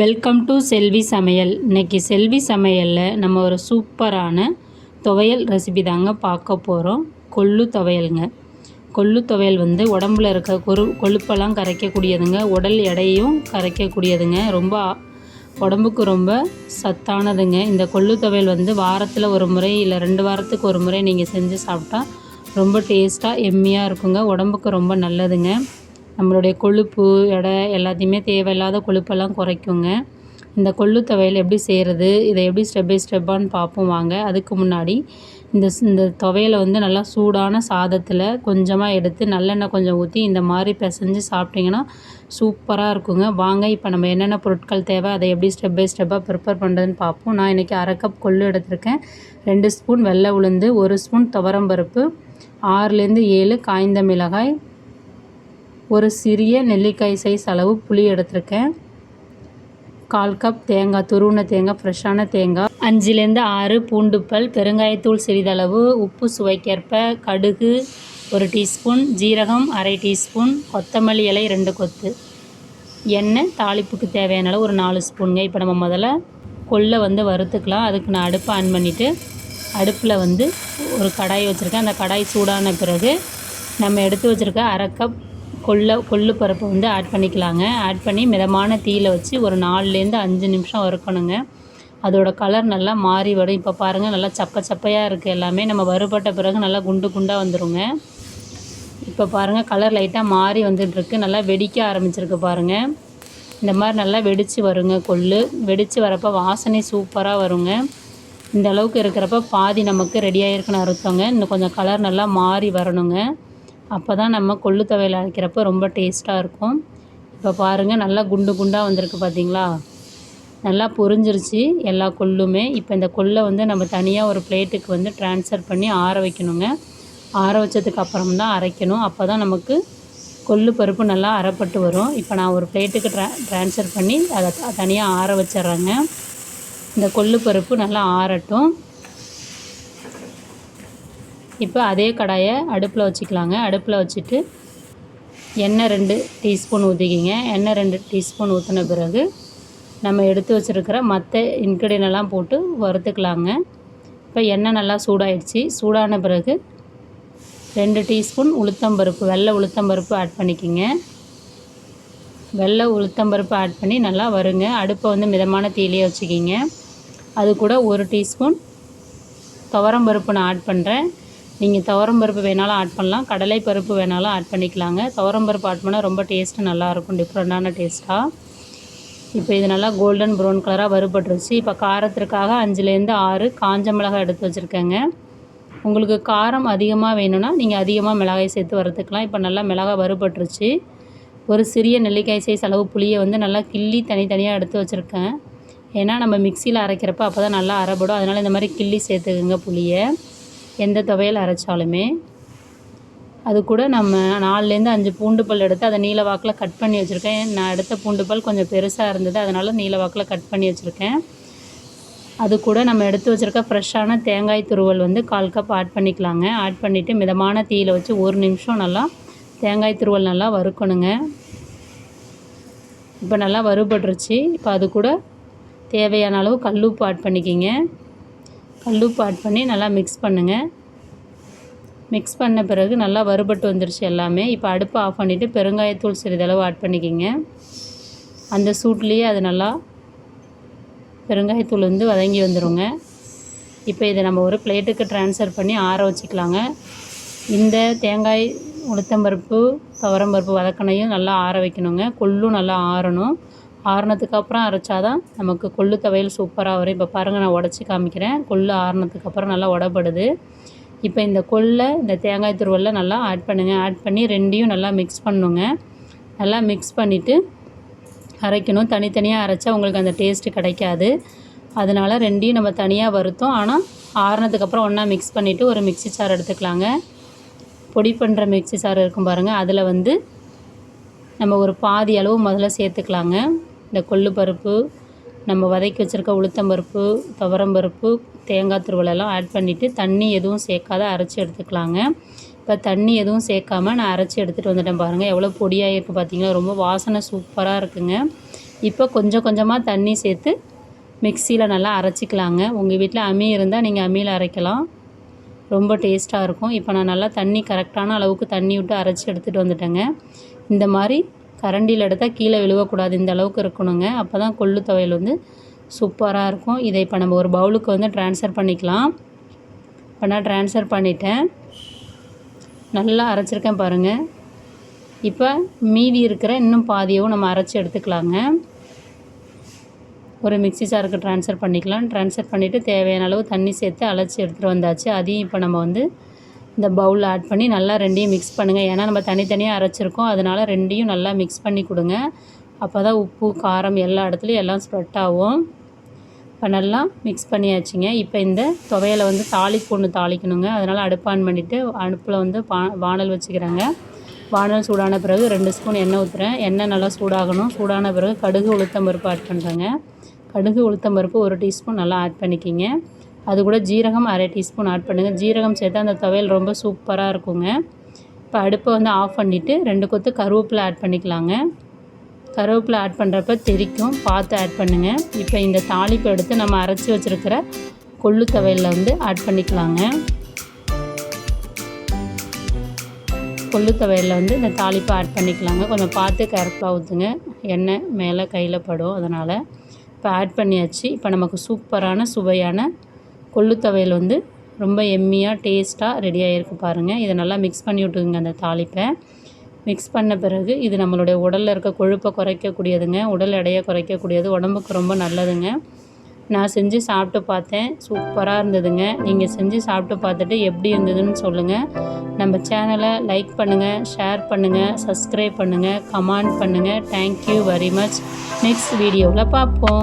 Welcome to செல்வி சமையல் இன்னைக்கு செல்வி சமையலில் நம்ம ஒரு சூப்பரான துவையல் ரெசிபி தாங்க பார்க்க போகிறோம் கொள்ளு துவையலுங்க. கொள்ளு துவையல் வந்து உடம்புல இருக்க கொரு கொழுப்பெல்லாம் கரைக்கக்கூடியதுங்க. உடல் எடையும் கரைக்கக்கூடியதுங்க. ரொம்ப உடம்புக்கு ரொம்ப சத்தானதுங்க. இந்த கொள்ளு துவையல் வந்து வாரத்தில் ஒரு முறை இல்லை ரெண்டு வாரத்துக்கு ஒரு முறை நீங்கள் செஞ்சு சாப்பிட்டா ரொம்ப டேஸ்ட்டாக எம்மியாக இருக்குங்க. உடம்புக்கு ரொம்ப நல்லதுங்க. நம்மளுடைய கொழுப்பு எடை எல்லாத்தையுமே தேவையில்லாத கொழுப்பெல்லாம் குறைக்குங்க. இந்த கொள்ளு துவையல் எப்படி செய்கிறது இதை எப்படி ஸ்டெப் பை ஸ்டெப்பான்னு பார்ப்போம் வாங்க. அதுக்கு முன்னாடி இந்த ஸ்- இந்த துவையலை வந்து நல்லா சூடான சாதத்தில் கொஞ்சமாக எடுத்து நல்லெண்ணெய் கொஞ்சம் ஊற்றி இந்த மாதிரி பிசைஞ்சு சாப்பிட்டிங்கன்னா சூப்பராக இருக்குங்க. வாங்க இப்போ நம்ம என்னென்ன பொருட்கள் தேவை அதை எப்படி ஸ்டெப் பை ஸ்டெப்பாக ப்ரிப்பேர் பண்ணுறதுன்னு பார்ப்போம். நான் இன்றைக்கி அரை கப் கொள்ளு எடுத்திருக்கேன். ரெண்டு ஸ்பூன் வெள்ளை உளுந்து ஒரு ஸ்பூன் துவரம்பருப்பு ஆறுலேருந்து ஏழு காய்ந்த மிளகாய் ஒரு சிறிய நெல்லிக்காய் சைஸ் அளவு புளி எடுத்திருக்கேன். கால் கப் தேங்காய் துருவின தேங்காய் ஃப்ரெஷ்ஷான தேங்காய். அஞ்சுலேருந்து ஆறு பூண்டுப்பல் பெருங்காயத்தூள் சிறிதளவு உப்பு சுவைக்கேற்ப கடுகு ஒரு டீஸ்பூன் ஜீரகம் அரை டீஸ்பூன் கொத்தமல்லி இலை ரெண்டு கொத்து. எண்ணெய் தாளிப்புக்கு தேவையான அளவு ஒரு நாலு ஸ்பூனுங்க. இப்போ நம்ம முதல்ல கொல்லை வந்து வறுத்துக்கலாம். அதுக்கு நான் அடுப்பை ஆன் பண்ணிவிட்டு அடுப்பில் வந்து ஒரு கடாய் வச்சுருக்கேன். அந்த கடாய் சூடான பிறகு நம்ம எடுத்து வச்சுருக்க அரை கப் கொல்ல கொள்ளு பருப்பு வந்து ஆட் பண்ணிக்கலாங்க. ஆட் பண்ணி மிதமான தீயில் வச்சு ஒரு நாலுலேருந்து அஞ்சு நிமிஷம் வறுக்கணுங்க. அதோட கலர் நல்லா மாறி வரும். இப்போ பாருங்கள் நல்லா சப்ப சப்பையாக இருக்குது எல்லாமே. நம்ம வறுபட்ட பிறகு நல்லா குண்டு குண்டாக வந்துருங்க. இப்போ பாருங்கள் கலர் லைட்டாக மாறி வந்துட்டுருக்கு. நல்லா வெடிக்க ஆரம்பிச்சிருக்கு பாருங்கள் இந்த மாதிரி நல்லா வெடித்து வருங்க கொள்ளு. வெடித்து வரப்போ வாசனை சூப்பராக வருங்க. இந்த அளவுக்கு இருக்கிறப்ப பாதி நமக்கு ரெடி ஆகிருக்குன்னு அர்த்தங்க. இன்னும் கொஞ்சம் கலர் நல்லா மாறி வரணுங்க. அப்போ தான் நம்ம கொள்ளு துவையல் அரைக்கிறப்ப ரொம்ப டேஸ்ட்டாக இருக்கும். இப்போ பாருங்கள் நல்லா குண்டு குண்டாக வந்திருக்கு பார்த்தீங்களா நல்லா பொரிஞ்சிருச்சு எல்லா கொள்ளுமே. இப்போ இந்த கொல்லை வந்து நம்ம தனியாக ஒரு பிளேட்டுக்கு வந்து ட்ரான்ஸ்ஃபர் பண்ணி ஆற வைக்கணுங்க. ஆற வச்சதுக்கு அப்புறம் தான் அரைக்கணும். அப்போ தான் நமக்கு கொள்ளு பருப்பு நல்லா அறப்பட்டு வரும். இப்போ நான் ஒரு பிளேட்டுக்கு ட்ரா ட்ரான்ஸ்ஃபர் பண்ணி அதை தனியாக ஆற வச்சிட்றேங்க. இந்த கொள்ளு பருப்பு நல்லா ஆறட்டும். இப்போ அதே கடாயை அடுப்பில் வச்சுக்கலாங்க. அடுப்பில் வச்சுட்டு எண்ணெய் ரெண்டு டீஸ்பூன் ஊற்றிக்கிங்க எண்ணெய் ரெண்டு டீஸ்பூன் ஊற்றின பிறகு நம்ம எடுத்து வச்சுருக்கிற மற்ற ingredient எல்லாம் போட்டு வறுத்துக்கலாங்க. இப்போ எண்ணெய் நல்லா சூடாயிடுச்சு. சூடான பிறகு ரெண்டு டீஸ்பூன் உளுத்தம்பருப்பு வெள்ளை உளுத்தம்பருப்பு ஆட் பண்ணிக்கிங்க. வெள்ளை உளுத்தம்பருப்பு ஆட் பண்ணி நல்லா வருங்க. அடுப்பை வந்து மிதமான தீயிலே வச்சுக்கிங்க. அது கூட ஒரு டீஸ்பூன் துவரம் பருப்பு நான் ஆட் பண்ணுறேன் நீங்கள் துவரம் பருப்பு வேணாலும் ஆட் பண்ணலாம். கடலை பருப்பு வேணாலும் ஆட் பண்ணிக்கலாங்க. துவரம் பருப்பு ஆட் பண்ணால் ரொம்ப டேஸ்ட்டு நல்லாயிருக்கும். டிஃப்ரெண்ட்டான டேஸ்ட்டாக இப்போ இது நல்லா கோல்டன் ப்ரௌன் கலராக வறுபட்டுருச்சு. இப்போ காரத்திற்காக அஞ்சுலேருந்து ஆறு காஞ்ச மிளகாய் எடுத்து வச்சுருக்கேங்க. உங்களுக்கு காரம் அதிகமாக வேணும்னா நீங்கள் அதிகமாக மிளகாய் சேர்த்து வறுத்துக்கலாம். இப்போ நல்லா மிளகாய் வறுபட்டுருச்சு. ஒரு சிறிய நெல்லிக்காய் சைஸ் அளவு புளியை வந்து நல்லா கிள்ளி தனித்தனியாக எடுத்து வச்சுருக்கேன். ஏன்னா நம்ம மிக்சியில் அரைக்கிறப்ப அப்போ தான் நல்லா அரைப்படும் அதனால் இந்த மாதிரி கிள்ளி சேர்த்துக்குங்க புளியை. எந்த துவையல் அரைச்சாலுமே அது கூட நம்ம நாலுலேருந்து அஞ்சு பூண்டு பல் எடுத்து அதை நீல வாக்கில் கட் பண்ணி வச்சுருக்கேன். நான் எடுத்த பூண்டு பல் கொஞ்சம் பெருசாக இருந்தது அதனால் நீல வாக்கில் கட் பண்ணி வச்சுருக்கேன். அது கூட நம்ம எடுத்து வச்சுருக்க ஃப்ரெஷ்ஷான தேங்காய் துருவல் வந்து கால் கப் ஆட் பண்ணிக்கலாங்க. ஆட் பண்ணிவிட்டு மிதமான தீயில் வச்சு ஒரு நிமிஷம் நல்லா தேங்காய் துருவல் நல்லா வறுக்கணுங்க. இப்போ நல்லா வறுபட்டுருச்சு. இப்போ அது கூட தேவையான அளவு கல்லுப்பு ஆட் பண்ணிக்கிங்க. கல்லுப்பு ஆட் பண்ணி நல்லா மிக்ஸ் பண்ணுங்கள் மிக்ஸ் பண்ண பிறகு நல்லா வறுபட்டு வந்துருச்சு எல்லாமே. இப்போ அடுப்பை ஆஃப் பண்ணிவிட்டு பெருங்காயத்தூள் சிறிதளவு ஆட் பண்ணிக்கிங்க. அந்த சூட்லேயே அது நல்லா பெருங்காயத்தூள் வந்து வதங்கி வந்துடுங்க இப்போ இதை நம்ம ஒரு பிளேட்டுக்கு ட்ரான்ஸ்ஃபர் பண்ணி ஆற வச்சுக்கலாங்க. இந்த தேங்காய் உளுத்தம்பருப்பு துவரம்பருப்பு வதக்கணையும் நல்லா ஆற வைக்கணுங்க. கொள்ளும் நல்லா ஆறணும். ஆறுனதுக்கு அப்புறம் அரைச்சாதான் நமக்கு கொள்ளு துவையல் சூப்பராக வரும். இப்போ பாருங்கள் நான் உடச்சி காமிக்கிறேன். கொள்ளு ஆறுனதுக்கு அப்புறம் நல்லா உடப்படுது. இப்போ இந்த கொள்ளை இந்த தேங்காய் துருவலில் நல்லா ஆட் பண்ணுங்கள் ஆட் பண்ணி ரெண்டையும் நல்லா மிக்ஸ் பண்ணுங்க. நல்லா மிக்ஸ் பண்ணிவிட்டு அரைக்கணும். தனித்தனியாக அரைச்சா உங்களுக்கு அந்த டேஸ்ட்டு கிடைக்காது. அதனால் ரெண்டையும் நம்ம தனியாக வறுத்தோம். ஆனால் ஆறுனதுக்கப்புறம் ஒன்றா மிக்ஸ் பண்ணிவிட்டு ஒரு மிக்ஸி சார் எடுத்துக்கலாங்க. பொடி பண்ணுற மிக்ஸி சார் இருக்கும் பாருங்கள் அதில் வந்து நம்ம ஒரு பாதி அளவு முதல்ல சேர்த்துக்கலாங்க. இந்த கொள்ளு பருப்பு நம்ம வதக்கி வச்சுருக்க உளுத்தம்பருப்பு துவரம்பருப்பு தேங்காய் துருவலெல்லாம் ஆட் பண்ணிவிட்டு தண்ணி எதுவும் சேர்க்காத அரைச்சி எடுத்துக்கலாங்க. இப்போ தண்ணி எதுவும் சேர்க்காம நான் அரைச்சி எடுத்துகிட்டு வந்துட்டேன் பாருங்கள் எவ்வளோ பொடியாக இருக்குது பார்த்தீங்களா ரொம்ப வாசனை சூப்பராக இருக்குங்க. இப்போ கொஞ்சம் கொஞ்சமாக தண்ணி சேர்த்து மிக்சியில் நல்லா அரைச்சிக்கலாங்க. உங்கள் வீட்டில் அம்மி இருந்தால் நீங்கள் அம்மியில் அரைக்கலாம். ரொம்ப டேஸ்ட்டாக இருக்கும். இப்போ நான் நல்லா தண்ணி கரெக்டான அளவுக்கு தண்ணி விட்டு அரைச்சி எடுத்துகிட்டு வந்துட்டேங்க. இந்த மாதிரி கரண்டியில் எடுத்தால் கீழே விழுவக்கூடாது. இந்த அளவுக்கு இருக்கணுங்க. அப்போ தான் கொள்ளு துவையல் வந்து சூப்பராக இருக்கும். இதை இப்போ நம்ம ஒரு பவுலுக்கு வந்து ட்ரான்ஸ்ஃபர் பண்ணிக்கலாம். இப்போ நான் ட்ரான்ஸ்ஃபர் பண்ணிட்டேன். நல்லா அரைச்சிருக்கேன் பாருங்கள் இப்போ மீதி இருக்கிற இன்னும் பாதியவும் நம்ம அரைச்சி எடுத்துக்கலாங்க. ஒரு மிக்ஸி ஜாருக்கு ட்ரான்ஸ்ஃபர் பண்ணிக்கலாம். ட்ரான்ஸ்ஃபர் பண்ணிவிட்டு தேவையான அளவு தண்ணி சேர்த்து அழைச்சி எடுத்துகிட்டு வந்தாச்சு. அதையும் இப்போ நம்ம வந்து இந்த பவுலில் ஆட் பண்ணி நல்லா ரெண்டையும் மிக்ஸ் பண்ணுங்கள் ஏன்னா நம்ம தனித்தனியாக அரைச்சிருக்கோம். அதனால் ரெண்டையும் நல்லா மிக்ஸ் பண்ணி கொடுங்க. அப்போ தான் உப்பு காரம் எல்லா இடத்துலையும் எல்லாம் ஸ்ப்ரெட் ஆகும். இப்போ நல்லா மிக்ஸ் பண்ணியாச்சுங்க. இப்போ இந்த துவையலை வந்து தாளிப்பு ஒன்று தாளிக்கணுங்க. அதனால் அடுப்பு ஆன் பண்ணிவிட்டு அடுப்பில் வந்து பா வானல் வச்சுக்கிறாங்க. வானல் சூடான பிறகு ரெண்டு ஸ்பூன் எண்ணெய் ஊற்றுறேன் எண்ணெய் நல்லா சூடாகணும். சூடான பிறகு கடுகு உளுத்தம் பருப்பு ஆட் பண்ணுறேங்க கடுகு உளுத்தம் பருப்பு ஒரு டீஸ்பூன் நல்லா ஆட் பண்ணிக்கிங்க. அது கூட ஜீரகம் அரை டீஸ்பூன் ஆட் பண்ணுங்கள் ஜீரகம் சேர்த்தா அந்த துவையல் ரொம்ப சூப்பராக இருக்குங்க. இப்போ அடுப்பை வந்து ஆஃப் பண்ணிவிட்டு ரெண்டு கொத்து கருவேப்பிலை ஆட் பண்ணிக்கலாங்க. கருவேப்பிலை ஆட் பண்ணுறப்ப தெரிக்கும். பார்த்து ஆட் பண்ணுங்கள் இப்போ இந்த தாளிப்பை எடுத்து நம்ம அரைச்சி வச்சுருக்கிற கொள்ளு துவையலில் வந்து ஆட் பண்ணிக்கலாங்க. கொள்ளு துவையலில் வந்து இந்த தாளிப்பை ஆட் பண்ணிக்கலாங்க. கொஞ்சம் பார்த்து கேர்ஃபுல்லாக ஊற்றுங்க எண்ணெய் மேலே கையில் படும். அதனால் இப்போ ஆட் பண்ணியாச்சு. இப்போ நமக்கு சூப்பரான சுவையான கொள்ளு துவையல் வந்து ரொம்ப எம்மியாக டேஸ்ட்டாக ரெடி ஆகிருக்கு பாருங்கள் இதை நல்லா மிக்ஸ் பண்ணி விட்டுக்குங்க அந்த தாளிப்பை. மிக்ஸ் பண்ண பிறகு இது நம்மளுடைய உடலில் இருக்க கொழுப்பை குறைக்கக்கூடியதுங்க. உடல் எடையை குறைக்கக்கூடியது. உடம்புக்கு ரொம்ப நல்லதுங்க. நான் செஞ்சு சாப்பிட்டு பார்த்தேன். சூப்பராக இருந்ததுங்க. நீங்கள் செஞ்சு சாப்பிட்டு பார்த்துட்டு எப்படி இருந்ததுன்னு சொல்லுங்கள் நம்ம சேனலை லைக் பண்ணுங்கள் ஷேர் பண்ணுங்கள் சப்ஸ்கிரைப் பண்ணுங்கள் கமெண்ட் பண்ணுங்கள் தேங்க்யூ வெரி மச் நெக்ஸ்ட் வீடியோவில் பார்ப்போம்.